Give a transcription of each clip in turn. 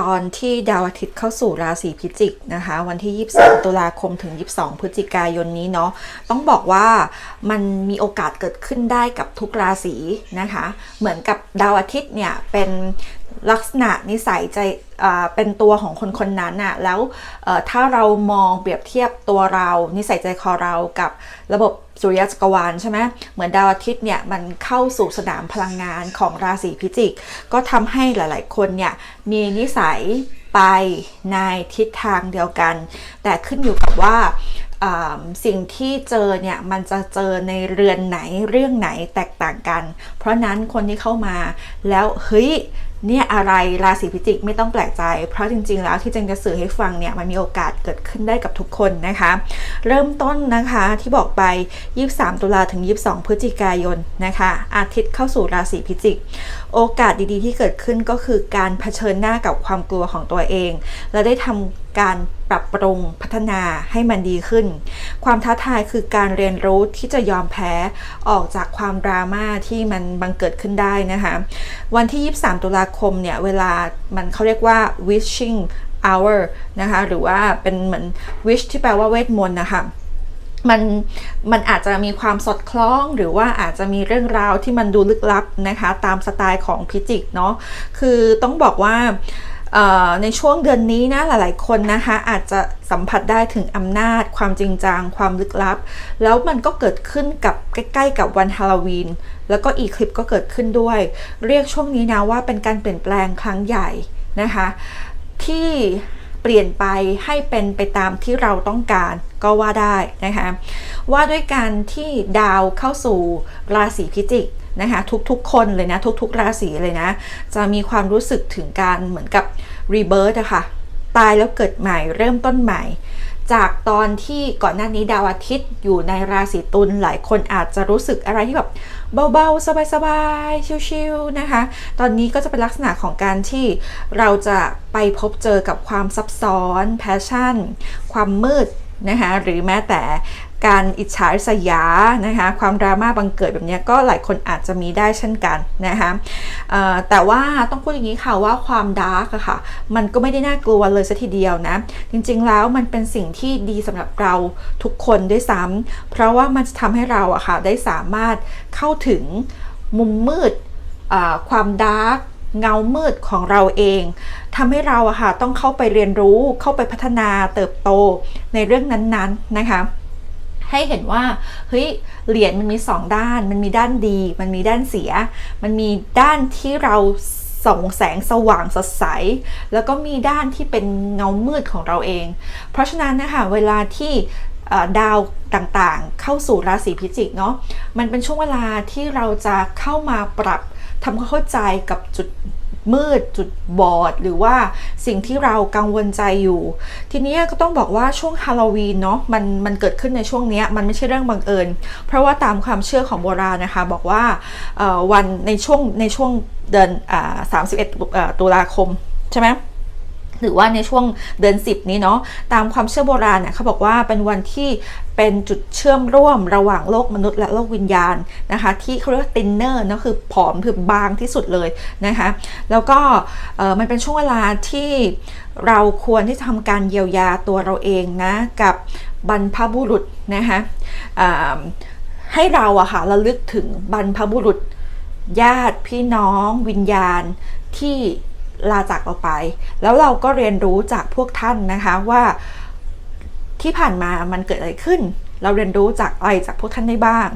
ตอนที่ดาวอาทิตย์เข้าสู่ราศีพิจิกนะคะ วันที่ 23 ตุลาคมถึง 22 พฤศจิกายนนี้เนาะต้องบอกว่ามันมีโอกาสเกิดขึ้นได้กับทุกราศีนะคะ เหมือนกับดาวอาทิตย์เนี่ยเป็น ลักษณะนิสัยใจอ่าเป็นตัวของคนคนนั้นน่ะแล้วถ้าเรามองเปรียบเทียบตัวเรานิสัยใจคอเรากับระบบสุริยะจักรวาลใช่ไหมเหมือนดาวอาทิตย์เนี่ยมันเข้าสู่สนามพลังงานของราศีพิจิก ก็ทำให้หลาย ๆ คนเนี่ยมีนิสัยไปในทิศทางเดียวกัน แต่ขึ้นอยู่กับว่า สิ่งที่เจอเนี่ยมันจะเจอในเรือนไหนเรื่องไหนแตกต่างกัน เพราะนั้นคนที่เข้ามาแล้วเฮ้ยเนี่ยอะไรราศีพิจิกไม่ต้องแปลกใจ เพราะจริง ๆ แล้วที่เจงจะสื่อให้ฟังเนี่ยมันมีโอกาสเกิดขึ้นได้กับทุกคนนะคะ เริ่มต้นนะคะที่บอกไป 23 ตุลาถึง 22 พฤศจิกายนนะคะ อาทิตย์เข้าสู่ราศีพิจิก โอกาสดีๆ ที่เกิดขึ้นก็คือการเผชิญหน้ากับความกลัวของตัวเอง และได้ทำการ ปรับปรุงพัฒนาให้มันดีขึ้น ความท้าทายคือการเรียนรู้ที่จะยอมแพ้ออกจากความดราม่าที่มันบังเกิดขึ้นได้นะคะ วันที่ 23 ตุลาคมเนี่ย เวลามันเขาเรียกว่า wishing hour นะคะ หรือว่าเป็นเหมือน wish ที่แปลว่าเวทมนต์นะคะมันมันอาจจะมีความสอดคล้องหรือว่าอาจจะมีเรื่องราวที่มันดูลึกลับนะคะ ตามสไตล์ของพิจิกเนาะคือต้องบอกว่า ในช่วงเดือนนี้นะหลาย ๆ คนนะคะอาจจะสัมผัสได้ถึงอำนาจ ความจริงจังความลึกลับ แล้วมันก็เกิดขึ้นกับใกล้ ๆ กับวันฮาโลวีนแล้วก็อีคลิปก็เกิดขึ้นด้วย เรียกช่วงนี้นะว่าเป็นการเปลี่ยนแปลงครั้งใหญ่นะคะที่เปลี่ยนไปให้เป็นไปตามที่เราต้องการก็ว่าได้นะคะว่าด้วยการที่ดาวเข้าสู่ราศีพิจิก นะคะทุกๆคนเลยนะทุกๆราศีเลยนะ จะมีความรู้สึกถึงการเหมือนกับรีเบิร์ตอะค่ะตายแล้วเกิดใหม่เริ่มต้นใหม่ จากตอนที่ก่อนหน้านี้ดาวอาทิตย์อยู่ในราศีตุลหลายคนอาจจะรู้สึกอะไรที่แบบเบาๆ สบายๆ ชิลๆนะคะ ตอนนี้ก็จะเป็นลักษณะของการที่เราจะไปพบเจอกับความซับซ้อน แพชชั่น ความมืดนะคะหรือแม้แต่ การอิจฉาริษยานะคะความดราม่าบังเกิดแบบนี้ก็หลายคนอาจจะมีได้เช่นกันนะคะแต่ว่าต้องพูดอย่างนี้ค่ะว่าความดาร์กอะค่ะมันก็ไม่ได้น่ากลัวเลยสัทีเดียวนะจริงๆแล้วมันเป็นสิ่งที่ดีสำหรับเราทุกคนด้วยซ้ำเพราะว่ามันจะทำให้เราอะค่ะได้สามารถเข้าถึงมุมมืดความดาร์กเงามืดของเราเองทำให้เราอะค่ะต้องเข้าไปเรียนรู้เข้าไปพัฒนาเติบโตในเรื่องนั้นๆนะคะ ให้เห็นว่าเฮ้ยเหรียญมันมีสองด้าน มันมีด้านดี มันมีด้านเสีย มันมีด้านที่เราส่องแสงสว่างสดใส แล้วก็มีด้านที่เป็นเงามืดของเราเอง เพราะฉะนั้นนะคะเวลาที่ดาวต่างๆ เข้าสู่ราศีพิจิกเนาะมันเป็นช่วงเวลาที่เราจะเข้ามาปรับทำความเข้าใจกับจุด มืด จุดบอด หรือว่าสิ่งที่เรากังวลใจอยู่ ทีนี้ก็ต้องบอกว่าช่วงฮาโลวีนเนาะมันมันเกิดขึ้นในช่วงนี้มันไม่ใช่เรื่องบังเอิญ เพราะว่าตามความเชื่อของโบราณนะคะ บอกว่าวันในช่วงในช่วงเดือนสามสิบเอ็ดตุลาคมใช่ไหม หรือว่าในช่วงเดือน 10 นี้เนาะตามความเชื่อโบราณเนี่ยเขาบอกว่าเป็นวันที่เป็นจุดเชื่อมร่วมระหว่างโลกมนุษย์และโลกวิญญาณนะคะ ที่เขาเรียกว่าตินเนอร์นะคือผอมคือบางที่สุดเลยนะคะ แล้วก็มันเป็นช่วงเวลาที่เราควรที่จะทำการเยียวยาตัวเราเองนะ กับบรรพบุรุษนะคะให้เราอะค่ะระลึกถึงบรรพบุรุษญาติพี่น้องวิญญาณที่ ลาจากเราไป แล้วเราก็เรียนรู้จากพวกท่านนะคะว่าที่ผ่านมามันเกิดอะไรขึ้น เราเรียนรู้จากอะไรจากพวกท่านได้บ้าง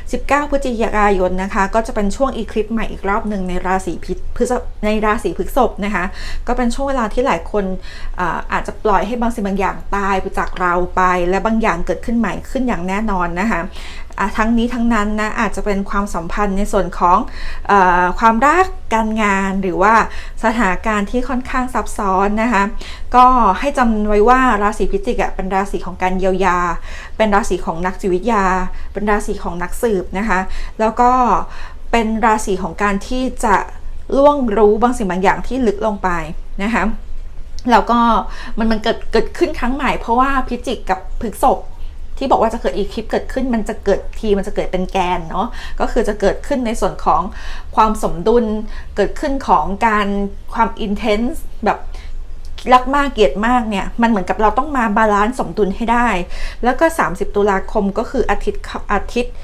19 พฤศจิกายนนะคะ ก็จะเป็นช่วงอีคลิปใหม่อีกรอบหนึ่งในราศีพิพฤษในราศีพฤษภนะคะ ก็เป็นช่วงเวลาที่หลายคนอาอาจจะปล่อยให้บางสิ่งบางอย่างตายไปจากเราไป และบางอย่างเกิดขึ้นใหม่ขึ้นอย่างแน่นอนนะคะ ทั้งนี้ทั้งนั้นนะอาจจะเป็นความสัมพันธ์ในส่วนของอความรักการงานหรือว่าสถานการณ์ที่ค่อนข้างซับซ้อนนะคะก็ให้จำไว้ว่าราศีพิจิกเป็นราศีของการเยียวยา เป็นราศีของนักจิตวิทยา เป็นราศีของนักสืบนะคะแล้วก็เป็นราศีของการที่จะล่วงรู้บางสิ่งบางอย่างที่ลึกลงไปนะคะแล้วก็มันมันเกิดเกิดขึ้นครั้งใหม่เพราะว่าพิจิกกับพฤษภ ที่บอกว่าจะเกิดอีคลิปเกิดขึ้นมันจะเกิดทีมันจะเกิดเป็นแกนเนาะก็คือจะเกิดขึ้นในส่วนของความสมดุล เกิดขึ้นของการความอินเทนส์แบบรักมากเกลียดมากเนี่ย มันเหมือนกับเราต้องมาบาลานซ์สมดุลให้ได้ แล้วก็ 30 ตุลาคมก็คืออาทิตย์อาทิตย์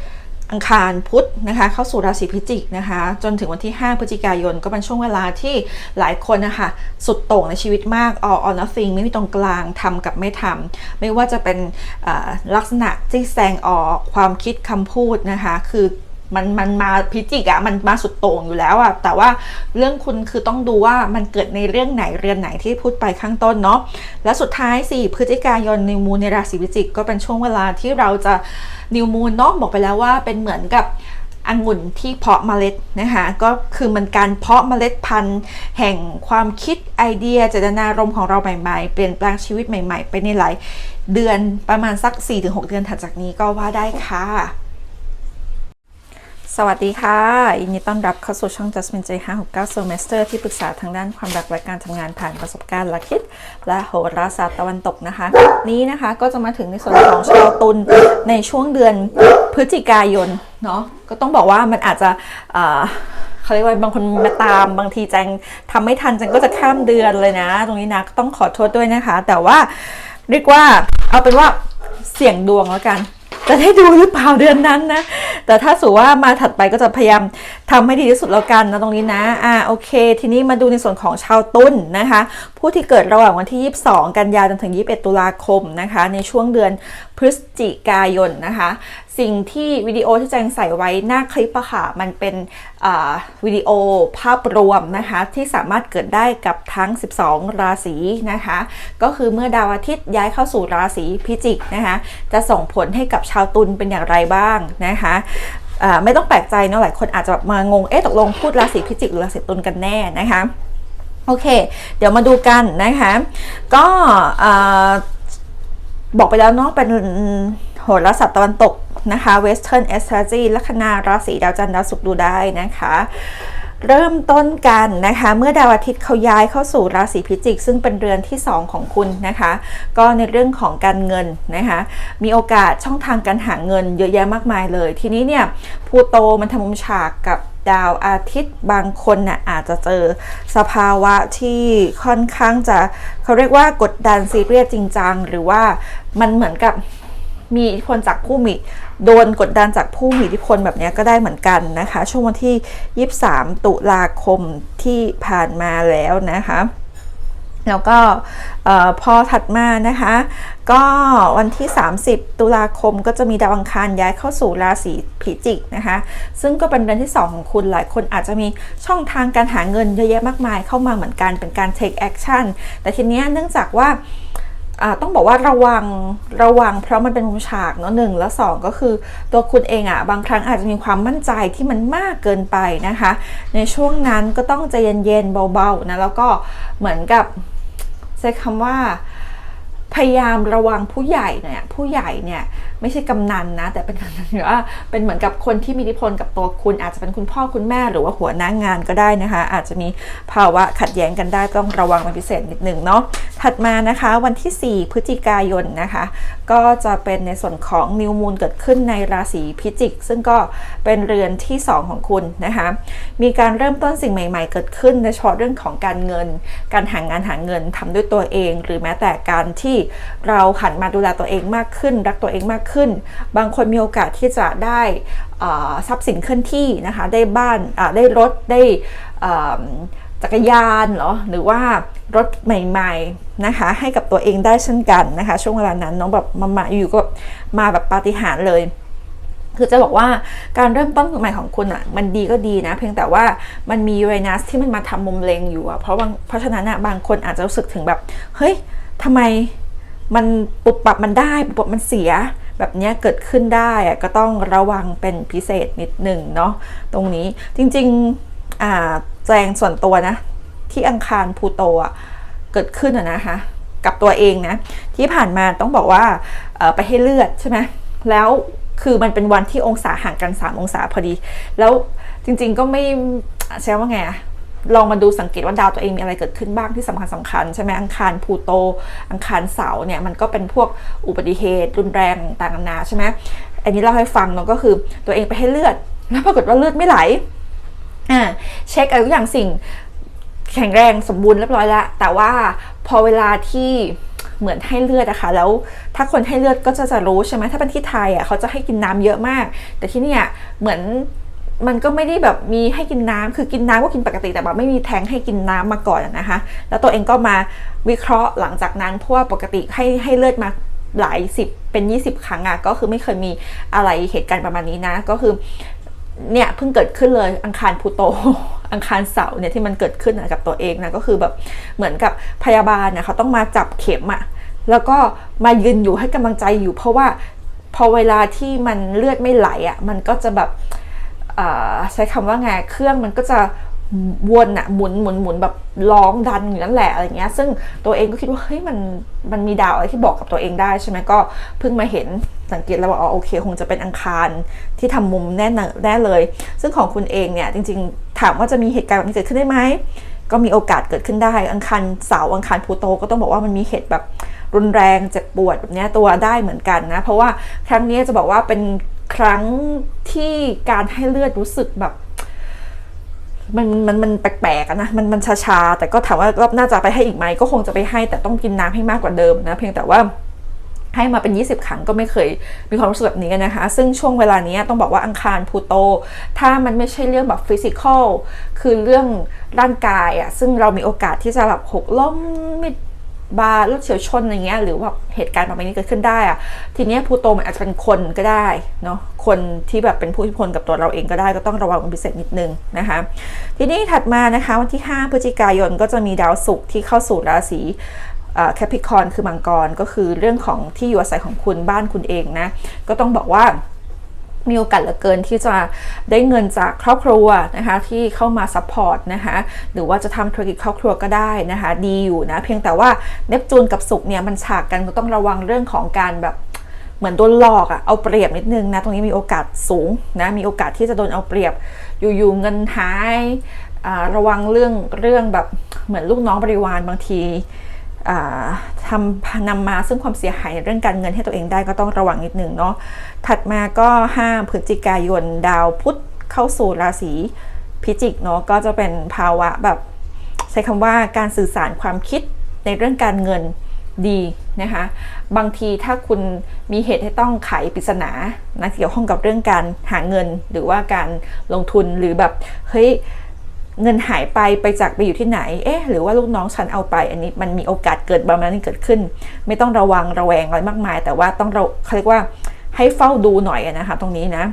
อังคารพุธนะคะเข้าสู่ราศีพิจิกนะคะจนถึงวันที่ 5 พฤศจิกายนก็เป็นช่วงเวลาที่หลายคนนะคะสุดโต่งในชีวิตมาก all or nothing ไม่มีตรงกลางทำกับไม่ทำไม่ว่าจะเป็นลักษณะที่แสงออกความคิดคำพูดนะคะคือ มันมันมาพิจิกอะมันมาสุดโต่งอยู่แล้วอะแต่ว่าเรื่องคุณคือต้องดูว่ามันเกิดในเรื่องไหนเรือนไหนที่พูดไปข้างต้นเนาะและสุดท้ายสี่พฤศจิกายนนิวมูนในราศีพิจิกก็เป็นช่วงเวลาที่เราจะนิวมูนเนาะบอกไปแล้วว่าเป็นเหมือนกับองุ่นที่เพาะเมล็ดนะคะก็คือมันการเพาะเมล็ดพันธุ์แห่งความคิดไอเดียเจตนารมณ์ของเราใหม่ๆ เปลี่ยนแปลงชีวิตใหม่ ๆ ไปในหลายเดือนประมาณสัก 4-6 เดือนถัดจากนี้ก็ว่าได้ค่ะ สวัสดีค่ะยินดีต้อนรับเข้าสู่ช่อง Jasmine J 569 Semester ที่ปรึกษาทางด้านความรักและการทำงานผ่านประสบการณ์หลักคิด และโหราศาสตร์ตะวันตกนะคะ นี้นะคะก็จะมาถึงในส่วนของชาวตุลในช่วงเดือนพฤศจิกายนเนาะก็ต้องบอกว่ามันอาจจะเขาเรียกว่าบางคนมาตามบางทีแจงทำไม่ทันแจงก็จะข้ามเดือนเลยนะ ตรงนี้นะต้องขอโทษด้วยนะคะ แต่ว่าเรียกว่าเอาเป็นว่าเสี่ยงดวงแล้วกัน จะได้ดูหรือเปล่าเดือนนั้นนะ แต่ถ้าสูว่ามาถัดไปก็จะพยายามทำให้ดีที่สุดแล้วกันนะตรงนี้นะอ่าโอเค ทีนี้มาดูในส่วนของชาวตุ้นนะคะ ผู้ที่เกิดระหว่างวันที่ 22 กันยายนจนถึง 21 ตุลาคมนะคะ ในช่วงเดือนพฤศจิกายนนะคะ สิ่งที่วิดีโอที่แจงใส่ไว้หน้าคลิปอะค่ะ มันเป็นวิดีโอภาพรวมนะคะ ที่สามารถเกิดได้กับทั้ง 12 ราศีนะคะ ก็คือเมื่อดาวอาทิตย์ย้ายเข้าสู่ราศีพิจิกนะคะ จะส่งผลให้กับชาวตุลเป็นอย่างไรบ้างนะคะไม่ต้องแปลกใจเนาะหลายคนอาจจะมางง เอ๊ะตกลงพูดราศีพิจิกหรือราศีตุลกันแน่นะคะโอเค เดี๋ยวมาดูกันนะคะ ก็บอกไปแล้วเนาะเป็น โหราศาสตร์ตะวันตกนะคะ Western Astrology ลัคนาราศีดาวจันทร์ดาวศุกร์ดูได้นะคะ เริ่มต้นกันนะคะ เมื่อดาวอาทิตย์เขาย้ายเข้าสู่ราศีพิจิก ซึ่งเป็นเรือนที่ 2 ของคุณนะคะ ก็ในเรื่องของการเงินนะคะ มีโอกาสช่องทางการหาเงินเยอะแยะมากมายเลย ทีนี้เนี่ยพูโตมันทำมุมฉากกับดาวอาทิตย์บางคนน่ะอาจจะเจอสภาวะที่ค่อนข้างจะเขาเรียกว่ากดดันซีเรียสจริงจังหรือว่ามันเหมือนกับ มีอิทธิพลจากผู้มีโดนกดดันจากผู้มีอิทธิพลแบบนี้ก็ได้เหมือนกันนะคะ ช่วงวันที่ 23 ตุลาคมที่ผ่านมาแล้วนะคะแล้วก็พอถัดมานะคะ ก็วันที่ 30 ตุลาคมก็จะมีดาวอังคารย้ายเข้าสู่ราศีพิจิกนะคะ ซึ่งก็เป็นเดือนที่ 2 ของคุณหลายคนอาจจะมีช่องทางการหาเงินเยอะแยะมากมายเข้ามาเหมือนกันเป็นการ take action แต่ทีนี้เนื่องจากว่า ต้องบอกว่าระวังระวัง เพราะมันเป็นมุมฉากเนาะหนึ่งแล้วสองก็คือตัวคุณเองอะ่ะบางครั้งอาจจะมีความมั่นใจที่มันมากเกินไปนะคะ ในช่วงนั้นก็ต้องใจเย็นๆเบาๆนะแล้วก็เหมือนกับใช้คำว่าพยายามระวังผู้ใหญ่เนี่ยผู้ใหญ่เนี่ย ไม่ใช่กำนันนะ แต่เป็นหรือว่าเป็นเหมือนกับคนที่มีอิทธิพลกับตัวคุณ อาจจะเป็นคุณพ่อคุณแม่หรือว่าหัวหน้างงานก็ได้นะคะ อาจจะมีภาวะขัดแย้งกันได้ต้องระวังเป็นพิเศษนิดหนึ่งเนาะถัดมานะคะวันที่ 4 พฤศจิกายนนะคะ ก็จะเป็นในส่วนของนิวมูลเกิดขึ้นในราศีพิจิก ซึ่งก็เป็นเรือนที่ 2 ของคุณนะคะ มีการเริ่มต้นสิ่งใหม่ ๆ เกิดขึ้นในเฉพาะเรื่องของการเงิน การหางานหาเงินทำด้วยตัวเอง หรือแม้แต่การที่เราหันมาดูแลตัวเองมากขึ้น รักตัวเองมากขึ้น บางคนมีโอกาสที่จะได้ทรัพย์สินเคลื่อนที่นะคะ ได้บ้านได้รถได้จักรยานเหรอหรือว่ารถใหม่ๆนะคะ ให้กับตัวเองได้เช่นกันนะคะ ช่วงเวลานั้นน้องแบบมามาอยู่ก็มาแบบปาฏิหาริย์เลยคือจะบอกว่าการเริ่มต้นใหม่ของคุณอะ่ะมันดีก็ดีนะ เพียงแต่ว่ามันมียูเรนัสที่มันมาทำมุมเลงอยู่อะเพราะเพราะฉะนั้นอะบางคนอาจจะรู้สึกถึงแบบ เฮ้ยทำไมมันปุบปับมันได้ปุบปับมันเสีย แบบนี้เกิดขึ้นได้ก็ต้องระวังเป็นพิเศษนิดหนึ่งเนาะตรงนี้จริงๆแจงส่วนตัวนะ ที่อังคารพูโตเกิดขึ้นนะคะกับตัวเองนะ ที่ผ่านมาต้องบอกว่าไปให้เลือดใช่ไหมแล้วคือมันเป็นวันที่องศาห่างกัน 3 องศาพอดี แล้วจริงๆก็ไม่ใช่ว่าไง ลองมาดูสังเกตว่าดาวตัวเองมีอะไรเกิดขึ้นบ้างที่สำคัญสำคัญใช่ไหมอังคารพูโต อังคารเสาเนี่ยมันก็เป็นพวกอุบัติเหตุ รุนแรงต่างๆนาใช่ไหมอันนี้เล่าให้ฟังเนาะก็คือตัวเองไปให้เลือด แล้วปรากฏว่าเลือดไม่ไหลอ่าเช็คอะไรทุกอย่างสิ่งแข็งแรงสมบูรณ์เรียบร้อยแล้วแต่ว่าพอเวลาที่เหมือนให้เลือดอะคะแล้วถ้าคนให้เลือดก็จะจะรู้ใช่ไหมถ้าเป็นที่ไทยอะเขาจะให้กินน้ำเยอะมาก แต่ที่เนี่ยเหมือน มันก็ไม่ได้แบบมีให้กินน้ำคือกินน้ำก็กินปกติแต่แบบไม่มีแทงให้กินน้ำมาก่อนนะคะ แล้วตัวเองก็มาวิเคราะห์หลังจากนั้นเพราะว่าปกติให้ให้เลือดมาหลายสิบเป็น 20 ครั้งอะก็คือไม่เคยมีอะไรเหตุการณ์ประมาณนี้นะ ก็คือเนี่ยเพิ่งเกิดขึ้นเลยอังคารพูโต อังคารเสาร์เนี่ยที่มันเกิดขึ้นอะกับตัวเองนะก็คือแบบเหมือนกับพยาบาลเนี่ยเขาต้องมาจับเข็มอะแล้วก็มายืนอยู่ให้กำลังใจอยู่ เพราะว่าพอเวลาที่มันเลือดไม่ไหลอะมันก็จะแบบ ใช้คำว่าไงเครื่องมันก็จะวนอะหมุนหมุนหมุนแบบร้องดันอยู่นั่นแหละอะไรเงี้ย ซึ่งตัวเองก็คิดว่าเฮ้ยมันมันมีดาวอะไรที่บอกกับตัวเองได้ใช่ไหมก็เพิ่งมาเห็นสังเกตแล้วว่าอ๋อโอเค คงจะเป็นอังคารที่ทำมุมแน่นแน่เลย ซึ่งของคุณเองเนี่ยจริง ๆ ถามว่าจะมีเหตุการณ์แบบนี้เกิดขึ้นได้ไหมก็มีโอกาสเกิดขึ้นได้ อังคารเสาอังคารพูโตก็ต้องบอกว่ามันมีเหตุแบบรุนแรงเจ็บปวดแบบนี้ตัวได้เหมือนกันนะ เพราะว่าครั้งนี้จะบอกว่าเป็น ครั้งที่การให้เลือดรู้สึกแบบ มันมันมันแปลกๆนะมันมันชาๆแต่ก็ถามว่ารอบหน้าจะไปให้อีกไหมก็คงจะไปให้ แต่ต้องกินน้ำให้มากกว่าเดิมนะเพียงแต่ว่าให้มาเป็น 20 ครั้งก็ไม่เคยมีความรู้สึกแบบนี้นะคะ ซึ่งช่วงเวลานี้ต้องบอกว่าอังคารพูโต ถ้ามันไม่ใช่เรื่องแบบฟิสิกอล คือเรื่องร่างกายอะซึ่งเรามีโอกาสที่จะแบบหกล้มมิด บาร์รถเฉียวชนอะไรเงี้ยหรือว่าเหตุการณ์แบบนี้เกิดขึ้นได้อะทีเนี้ยพลูโตมันอาจจะเป็นคนก็ได้เนาะคนที่แบบเป็นผู้อิทธิพลกับตัวเราเองก็ได้ก็ต้องระวังเป็นพิเศษนิดนึงนะคะทีนี้ถัดมานะคะวันที่ 5 พฤศจิกายนก็จะมีดาวศุกร์ที่เข้าสู่ราศีแคปิคอนคือมังกรก็คือเรื่องของที่อยู่อาศัยของคุณบ้านคุณเองนะก็ต้องบอกว่า มีโอกาสเหลือเกินที่จะได้เงินจากครอบครัวนะคะที่เข้ามาซัพพอร์ตนะคะหรือว่าจะทำธุรกิจครอบครัวก็ได้นะคะดีอยู่นะเพียงแต่ว่าเนปจูนกับศุกเนี่ยมันฉากกันก็ต้องระวังเรื่องของการแบบเหมือนโดนหลอกอะเอาเปรียบนิดนึงนะตรงนี้มีโอกาสสูงนะมีโอกาสที่จะโดนเอาเปรียบอยู่ๆเงินหายระวังเรื่องเรื่องแบบเหมือนลูกน้องบริวารบางที ทำนำมาซึ่งความเสียหายเรื่องการเงินให้ตัวเองได้ก็ต้องระวังนิดหนึ่งเนาะถัดมาก็5พฤศจิกายนดาวพุธเข้าสู่ราศีพิจิกเนาะก็จะเป็นภาวะแบบใช้คำว่าการสื่อสารความคิดในเรื่องการเงินดีนะคะบางทีถ้าคุณมีเหตุให้ต้องไขปริศนานะเกี่ยวข้องกับเรื่องการหาเงินหรือว่าการลงทุนหรือแบบเฮ้ย เงินหายไปไปจากไปอยู่ที่ไหน เอ๊ะ หรือว่าลูกน้องฉันเอาไป อันนี้มันมีโอกาสเกิดประมาณนี้เกิดขึ้น ไม่ต้องระวังระแวงอะไรมากมาย แต่ว่าต้องเราเขาเรียกว่าให้เฝ้าดูหน่อยนะคะ ตรงนี้นะ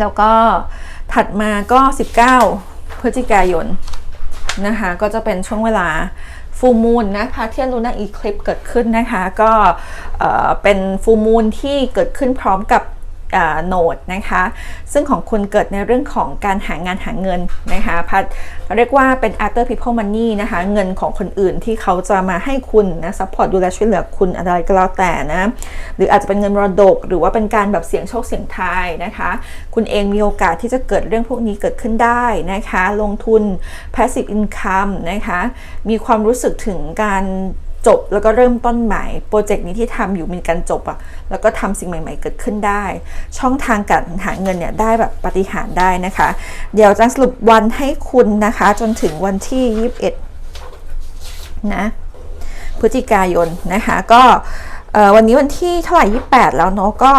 แล้วก็ถัดมาก็ 19 พฤศจิกายนนะคะ ก็จะเป็นช่วงเวลาฟูมูลนะพาเทียนลูน่าอีคลิปเกิดขึ้นนะคะ ก็เป็นฟูมูลที่เกิดขึ้นพร้อมกับ โนดนะคะ ซึ่งของคุณเกิดในเรื่องของการหางานหาเงินนะคะพัดเรียกว่าเป็น other people money นะคะ เงินของคนอื่นที่เขาจะมาให้คุณนะ support ดูแลช่วยเหลือคุณอะไรก็แล้วแต่นะ หรืออาจจะเป็นเงินมรดก หรือว่าเป็นการแบบเสี่ยงโชคเสี่ยงทายนะคะ คุณเองมีโอกาสที่จะเกิดเรื่องพวกนี้เกิดขึ้นได้นะคะ ลงทุน passive income นะคะ มีความรู้สึกถึงการ จบแล้วก็เริ่มต้นใหม่ โปรเจกต์นี้ที่ทำอยู่มีการจบอะ่ะแล้วก็ทำสิ่งใหม่ ๆ เกิดขึ้นได้ ช่องทางการหาเงินเนี่ยได้แบบปฏิหารได้นะคะ เดี๋ยวจะสรุปวันให้คุณนะคะ จนถึงวันที่ 21 นะ พฤศจิกายนนะคะ ก็วันนี้วันที่เท่าไหร่ 28 แล้วเนาะก็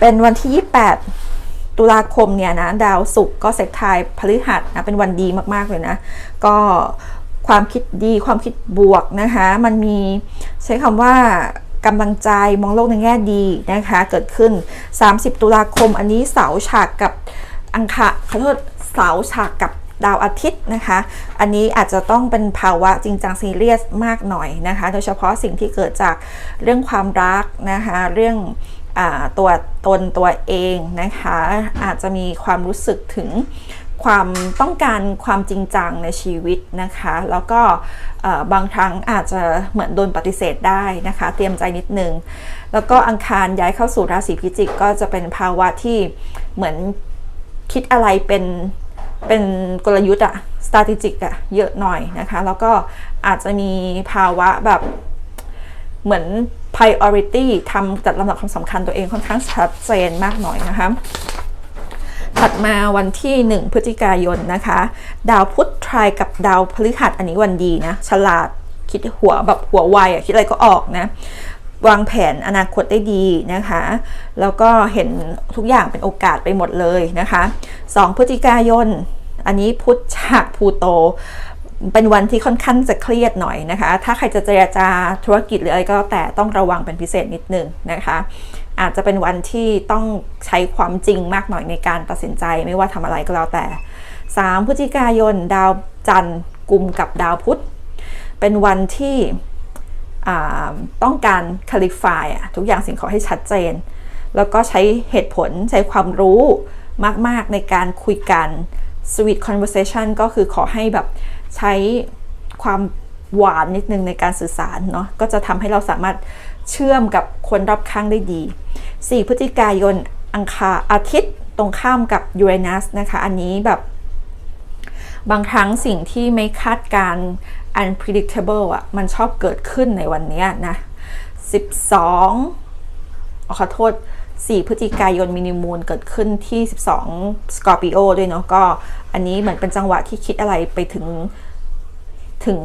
เป็นวันที่ 28ตุลาคมเนี่ยนะดาวศุกร์ก็เซกทายพฤหัสนะเป็นวันดีมาก ๆ เลยนะ ก็ ความคิดดีความคิดบวกนะคะ มันมีใช้คำว่ากำลังใจมองโลกในแง่ดีนะคะ เกิดขึ้น 30 ตุลาคม อันนี้เสาฉากกับอังคารขอโทษเสาฉากกับดาวอาทิตย์นะคะ อันนี้อาจจะต้องเป็นภาวะจริงจังซีเรียสมากหน่อยนะคะ โดยเฉพาะสิ่งที่เกิดจากเรื่องความรักนะคะ เรื่องอตัวตนตัวเองนะคะ อาจจะมีความรู้สึกถึง ความต้องการความจริงจังในชีวิตนะคะ แล้วก็บางครั้งอาจจะเหมือนโดนปฏิเสธได้นะคะ เตรียมใจนิดนึง แล้วก็อังคารย้ายเข้าสู่ราศีพิจิกก็จะเป็นภาวะที่เหมือนคิดอะไรเป็นเป็นกลยุทธ์อะ strategic อะเยอะหน่อยนะคะ แล้วก็อาจจะมีภาวะแบบเหมือน priority ทำจัดลำดับความสำคัญตัวเองค่อนข้างชัดเจนมากหน่อยนะคะ ถัดมาวันที่ 1 พฤศจิกายนนะคะ ดาวพุธทรายกับดาวพฤหัสอันนี้วันดีนะ ฉลาดคิดหัวแบบหัวไวอะคิดอะไรก็ออกนะ วางแผนอนาคตได้ดีนะคะ แล้วก็เห็นทุกอย่างเป็นโอกาสไปหมดเลยนะคะ 2 พฤศจิกายน อันนี้พุธจากพูโตเป็นวันที่ค่อนข้างจะเครียดหน่อยนะคะ ถ้าใครจะเจรจาธุรกิจหรืออะไรก็แต่ต้องระวังเป็นพิเศษนิดนึงนะคะ อาจจะเป็นวันที่ต้องใช้ความจริงมากหน่อยในการตัดสินใจไม่ว่าทำอะไรก็แล้วแต่ 3 พฤศจิกายน ดาวจันทร์กลุ่มกับดาวพุธ เป็นวันที่ต้องการ clarify อะทุกอย่างสิ่งของให้ชัดเจน แล้วก็ใช้เหตุผลใช้ความรู้มาก ๆ ในการคุยกัน sweet conversation ก็คือขอให้แบบใช้ความหวานนิดนึงในการสื่อสารเนาะก็จะทำให้เราสามารถ เชื่อมกับคนรอบข้างได้ดี 4 พฤศจิกายนอังคารอาทิตย์ตรงข้ามกับยูเรนัสนะคะ อันนี้แบบบางครั้งสิ่งที่ไม่คาดการ unpredictable อะ มันชอบเกิดขึ้นในวันนี้นะ 12 ขอโทษ 4 พฤศจิกายนมินิมูลเกิดขึ้นที่ 12 สกอร์ปิโอด้วยเนาะ ก็อันนี้เหมือนเป็นจังหวะที่คิดอะไรไปถึง ถึง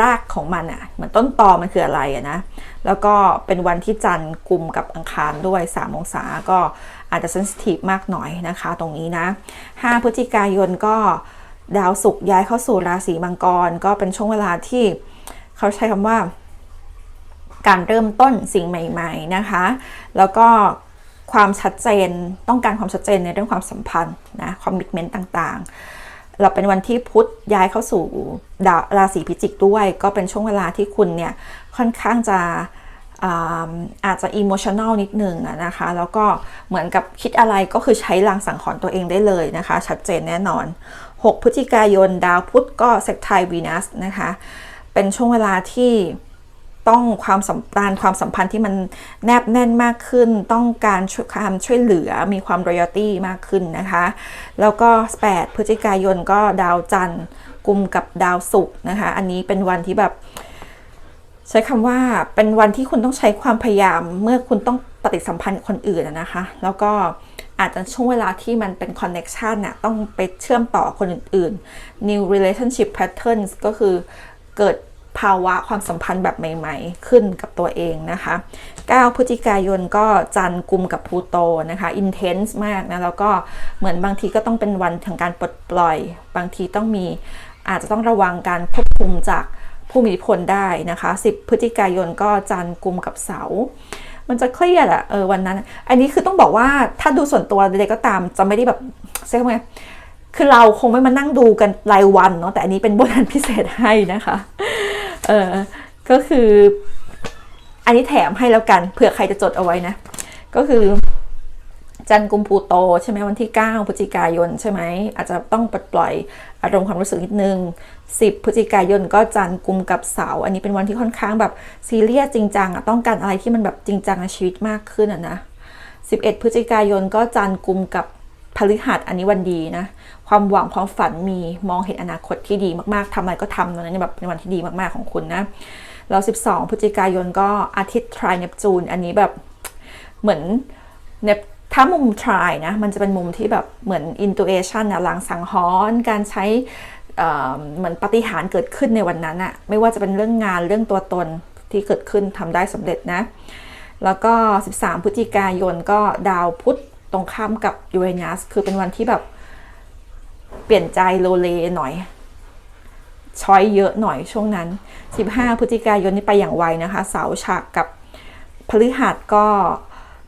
รากของมันอะ่ะเหมือนต้นตอมันคืออะไรอะนะแล้วก็เป็นวันที่จันทร์กลุ่มกับอังคารด้วย3องศาก็อาจจะเซนซิทีฟมากหน่อยนะคะ ตรงนี้นะ 5 พฤศจิกายนก็ดาวศุกร์ย้ายเข้าสู่ราศีมังกร ก็เป็นช่วงเวลาที่เขาใช้คำว่า การเริ่มต้นสิ่งใหม่ ๆนะคะ แล้วก็ความชัดเจนต้องการความชัดเจนในเรื่องความสัมพันธ์นะคอมมิชเมนต์ต่างๆ เราเป็นวันที่พุธย้ายเข้าสู่ดาวราศีพิจิกด้วย ก็เป็นช่วงเวลาที่คุณเนี่ยค่อนข้างจะอาจจะอิโมชัน a ลนิดหนึ่งนะคะ แล้วก็เหมือนกับคิดอะไรก็คือใช้ลางสังหรณ์ตัวเองได้เลยนะคะ ชัดเจนแน่นอน 6 พฤศจิกายนดาวพุธก็เซกไทวีนัสนะคะ เป็นช่วงเวลาที่ ต้องความสัมพันธ์ความสัมพันธ์ที่มันแนบแน่นมากขึ้น ต้องการความช่วยเหลือมีความร o ย a l ตี้มากขึ้นนะคะ แล้วก็ 8 พฤศจิกายนก็ดาวจันทร์กลุ่มกับดาวศุกร์นะคะ อันนี้เป็นวันที่แบบ ใช้คำว่าเป็นวันที่คุณต้องใช้ความพยายาม เมื่อคุณต้องปฏิสัมพันธ์กับคนอื่นนะคะ แล้วก็อาจจะช่วงเวลาที่มันเป็น connection น่ะต้องไปเชื่อมต่อคนอื่นๆ new relationship patterns ก็คือเกิด ภาวะความสัมพันธ์แบบใหม่ ๆ ขึ้นกับตัวเองนะคะ 9 พฤศจิกายนก็จันทร์กลุ่มกับพูโตนะคะ intense มากนะ แล้วก็เหมือนบางทีก็ต้องเป็นวันถึงการปลดปล่อย บางทีต้องมีอาจจะต้องระวังการควบคุมจากผู้มีอิทธิพลได้นะคะ 10 พฤศจิกายนก็จันทร์กลุ่มกับเสามันจะเครียดอะเออวันนั้น อันนี้คือต้องบอกว่าถ้าดูส่วนตัวใดๆก็ตามจะไม่ได้แบบใช่ไหมคือเราคงไม่มานั่งดูกันรายวันเนาะแต่อันนี้เป็นบทนันพิเศษให้นะคะ เออก็คือ อันนี้แถมให้แล้วกัน เผื่อใครจะจดเอาไว้นะ ก็คือ จันทร์กุมพลูโตใช่ไหมวันที่ 9พฤศจิกายนใช่ไหมอาจจะต้องปลดปล่อยอารมณ์ความรู้สึกนิดนึง 10พฤศจิกายนก็จันทร์กุมกับเสาอันนี้เป็นวันที่ค่อนข้างแบบซีเรียสจริงจังอะต้องการอะไรที่มันแบบจริงจังในชีวิตมากขึ้นอะนะ11พฤศจิกายนก็จันทร์กุมกับพฤหัสอันนี้วันดีนะ ความหวังความฝันมีมองเห็นอนาคตที่ดีมากๆทำอะไรก็ทำตอนนั้นแบบเป็นวันที่ดีมากๆของคุณนะแล้ว 12 พฤศจิกายนก็อาทิตย์ทรายเนปจูน อันนี้แบบเหมือนเนปถ้ามุม try นะ มันจะเป็นมุมที่แบบเหมือน intuition นะลางสังหรณ์การใช้เหมือนปฏิหารเกิดขึ้นในวันนั้นอะไม่ว่าจะเป็นเรื่องงานเรื่องตัวตนที่เกิดขึ้นทำได้สำเร็จนะ แล้วก็ 13 พฤศจิกายนก็ดาวพุธตรงข้ามกับยูเรนัสคือเป็นวันที่แบบ เปลี่ยนใจโลเลหน่อยช้อยเยอะหน่อยช่วงนั้น 15 พฤศจิกายนนี่ไปอย่างไวนะคะ เสาฉากกับพฤหัสก็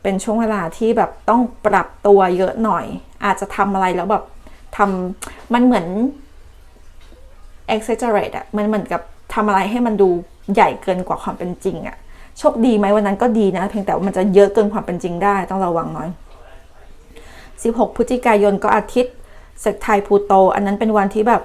เป็นช่วงเวลาที่แบบต้องปรับตัวเยอะหน่อย อาจจะทำอะไรแล้วแบบทำมันเหมือน exaggerate อะมันเหมือนกับทำอะไรให้มันดูใหญ่เกินกว่าความเป็นจริงอะโชคดีไหมวันนั้นก็ดีนะ เพียงแต่ว่ามันจะเยอะเกินความเป็นจริงได้ต้องระวังหน่อย 16 พฤศจิกายนก็อาทิตย์ เซกไทพูโต อันนั้นเป็นวันที่แบบ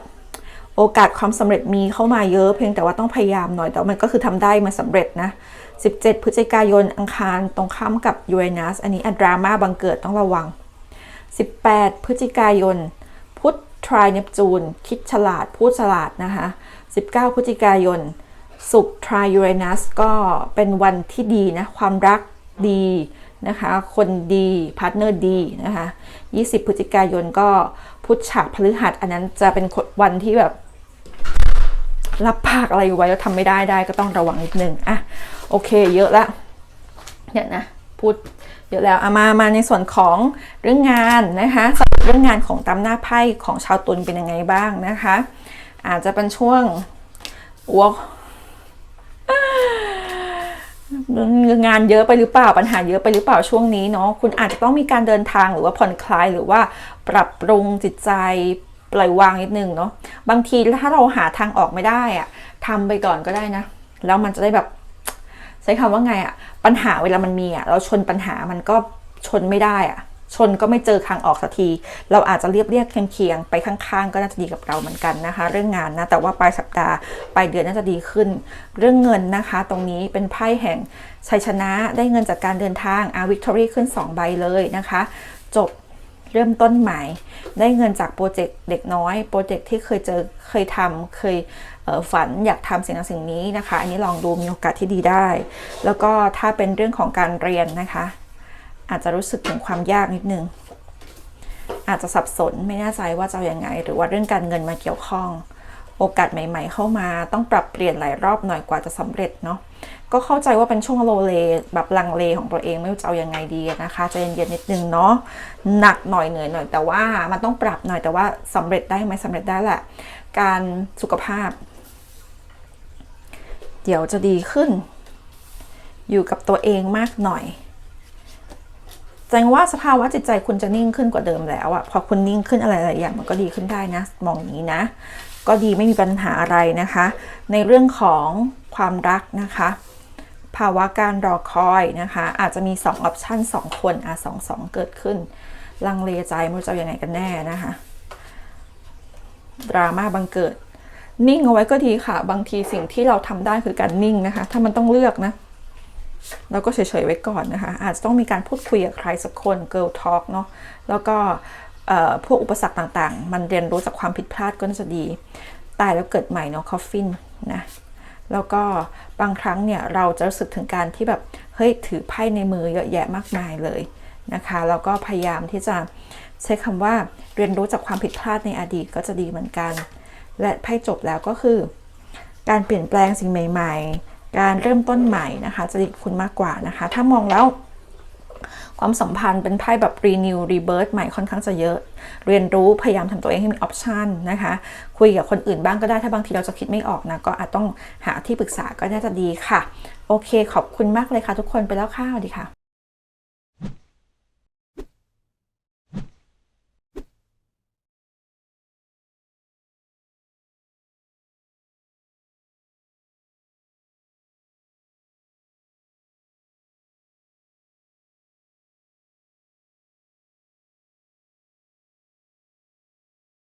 โอกาสความสำเร็จมีเข้ามาเยอะเพียงแต่ว่าต้องพยายามหน่อยแต่มันก็คือทำได้มาสำเร็จนะ 17 พฤศจิกายนอังคารตรงข้ามกับยูเรนัสอันนี้อัดราม่าบังเกิดต้องระวัง 18 พฤศจิกายน พุธทรายเนปจูน คิดฉลาด พูดฉลาดนะคะ 19 พฤศจิกายน สุกทรายยูเรนัสก็เป็นวันที่ดีนะ ความรักดี นะคะ คนดีพาร์ทเนอร์ดีนะคะ 20 พฤศจิกายนก็พุธฉากพฤหัส อันนั้นจะเป็นวันที่แบบ รับปากอะไรไว้แล้วทำไม่ได้ได้ก็ต้องระวังนิดนึงอะโอเค เยอะละเนี่ยนะพูดเยอะแล้วอามามาในส่วนของเรื่องงานนะคะสรับเรื่องงานของตามหน้าไพ่ของชาวตุลเป็นยังไงบ้างนะคะ อาจจะเป็นช่วงอ้วก งานเยอะไปหรือเปล่าปัญหาเยอะไปหรือเปล่าช่วงนี้เนาะคุณอาจจะต้องมีการเดินทางหรือว่าผ่อนคลายหรือว่าปรับปรุงจิตใจปล่อยวางนิดนึงเนาะบางทีถ้าเราหาทางออกไม่ได้อะทำไปก่อนก็ได้นะ แล้วมันจะได้แบบใช้คำว่าไงอะปัญหาเวลามันมีอะเราชนปัญหามันก็ชนไม่ได้อะ ชนก็ไม่เจอทางออกสักที เราอาจจะเรียบเรียกเคียงๆ ไปข้างๆ ก็น่าจะดีกับเราเหมือนกันนะคะ เรื่องงานนะ แต่ว่าปลายสัปดาห์ปลายเดือนน่าจะดีขึ้น เรื่องเงินนะคะ ตรงนี้เป็นไพ่แห่งชัยชนะได้เงินจากการเดินทางอาวิกตอรี่ขึ้น 2 ใบเลยนะคะ จบเริ่มต้นใหม่ ได้เงินจากโปรเจกต์เด็กน้อยโปรเจกต์ที่เคยเจอเคยทำเคยเฝันอยากทำสิ่งนั้นสิ่งนี้นะคะ อันนี้ลองดูมีโอกาสที่ดีได้ แล้วก็ถ้าเป็นเรื่องของการเรียนนะคะ อาจจะรู้สึกถึงความยากนิดนึง อาจจะสับสนไม่แน่ใจว่าจะยังไง หรือว่าเรื่องการเงินมาเกี่ยวข้อง โอกาสใหม่ ๆ เข้ามาต้องปรับเปลี่ยนหลายรอบหน่อยกว่าจะสำเร็จเนาะก็เข้าใจว่าเป็นช่วงโลเลแบบลังเลของตัวเองไม่รู้จะเอายังไงดีนะคะใจเย็นๆนิดนึงเนาะหนักหน่อยเหนื่อยหน่อยแต่ว่ามันต้องปรับหน่อยแต่ว่าสำเร็จได้ไหมสำเร็จได้แหละ การสุขภาพ เดี๋ยวจะดีขึ้น อยู่กับตัวเองมากหน่อย แสดงว่าสภาวะจิตใจคุณจะนิ่งขึ้นกว่าเดิมแล้วอะพอคุณนิ่งขึ้นอะไรหลายอย่างมันก็ดีขึ้นได้นะ มองอย่างนี้นะ ก็ดีไม่มีปัญหาอะไรนะคะ ในเรื่องของความรักนะคะ ภาวะการรอคอยนะคะ อาจจะมี2ออปชัน2 คนอะสองสองเกิดขึ้น ลังเลใจไม่รู้จะยังไงกันแน่นะคะดราม่าบังเกิด นิ่งเอาไว้ก็ดีค่ะ บางทีสิ่งที่เราทำได้คือการนิ่งนะคะ ถ้ามันต้องเลือกนะ เราก็เฉยๆไว้ก่อนนะคะ อาจจะต้องมีการพูดคุยกับใครสักคน girl talk เนาะแล้วก็พวกอุปสรรคต่างๆ มันเรียนรู้จากความผิดพลาดก็น่าจะดี ตายแล้วเกิดใหม่เนาะ coffin นะ แล้วก็บางครั้งเนี่ยเราจะรู้สึกถึงการที่แบบ เฮ้ยถือไพ่ในมือเยอะแยะมากมายเลยนะคะ แล้วก็พยายามที่จะใช้คำว่าเรียนรู้จากความผิดพลาดในอดีตก็จะดีเหมือนกัน และไพ่จบแล้วก็คือ การเปลี่ยนแปลงสิ่งใหม่ ๆ การเริ่มต้นใหม่นะคะ จะดีคุณมากกว่านะคะ ถ้ามองแล้วความสัมพันธ์เป็นไพ่แบบ renew rebirth ใหม่ค่อนข้างจะเยอะ เรียนรู้พยายามทำตัวเองให้มีออปชันนะคะ คุยกับคนอื่นบ้างก็ได้ถ้าบางทีเราจะคิดไม่ออกนะ ก็อาจต้องหาที่ปรึกษาก็น่าจะดีค่ะ โอเค ขอบคุณมากเลยค่ะทุกคนไปแล้วค่ะสวัสดีค่ะ